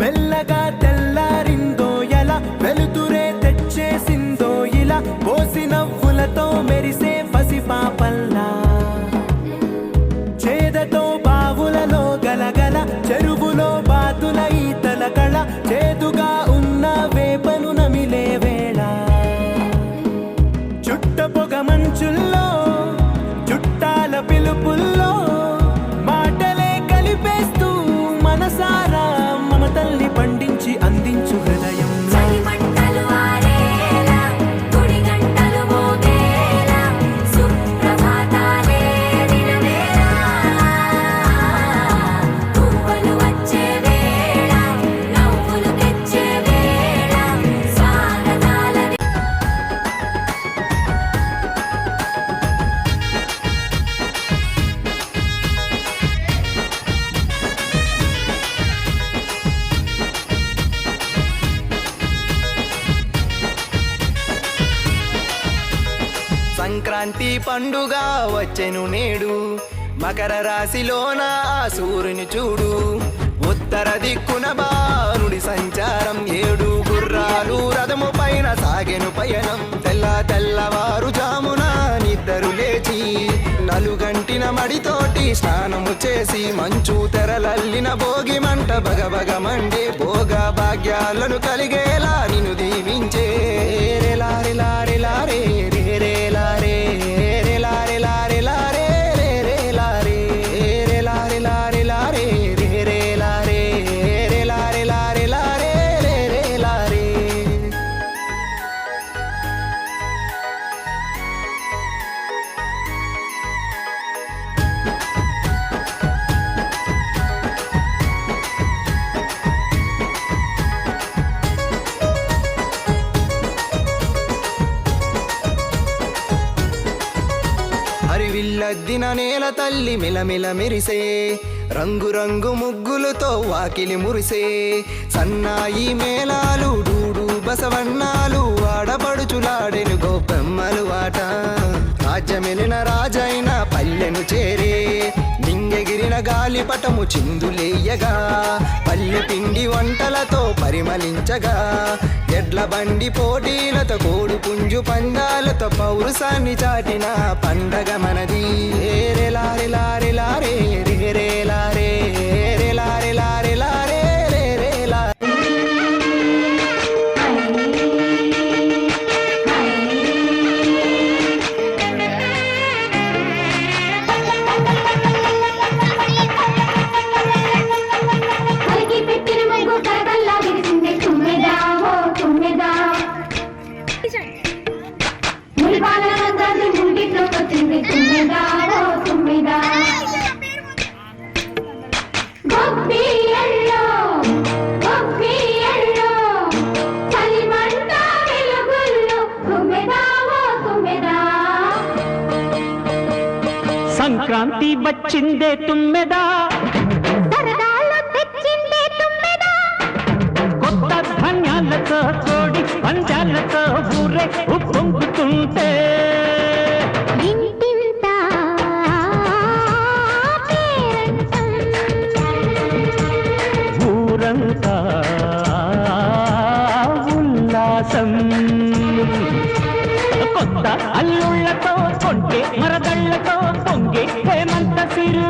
మెల్లగా సంక్రాంతి పండుగ వచ్చెను నేడు. మకర రాశిలోన ఆ సూర్యుని చూడు. ఉత్తర దిక్కున బారుడి సంచారం ఏడు. గుర్రాలు రథము పైన సాగెను పయనం. తెల్ల తెల్లవారు జామున నిద్దరు లేచి నలుగంటిన మడితోటి స్నానము చేసి మంచు తెరలల్లిన భోగి మంట బగబగ మండే భోగ భాగ్యాలను కలిగేలా నిన్ను దీవించే హరివిల్లద్దిన నేల తల్లి మిలమిల మెరిసే. రంగు రంగు ముగ్గులతో వాకిలి మురిసే. సన్నాయి మేళాలు డూడు బసవన్నాలు ఆడపడుచులాడెను గోపెమ్మలు ఆట రాజ్యమెలిన రాజైన పల్లెను చేరి గాలిపటము చిందులేయగా పల్లె పిండి వంటలతో పరిమళించగా ఎడ్ల బండి పోటీలతో కోడు పుంజు పందాలతో పౌరుషాన్ని చాటిన పండగ మనది. రేలారెలారెలారే రేరేలారే లారే సంక్రాంతి వచ్చిందే తుమ్మెదా. కొత్త ధాన్యాలతో కోడి పంచాలతో ఊరే ఉప్పొంగుతుంటే. ఊరంతా ఉల్లాసం. కొత్త అల్లుళ్ళతో కొంటే మరదళ్ళతో ಗೆಟ್ಟೆ ಮಂತ ಸಿರು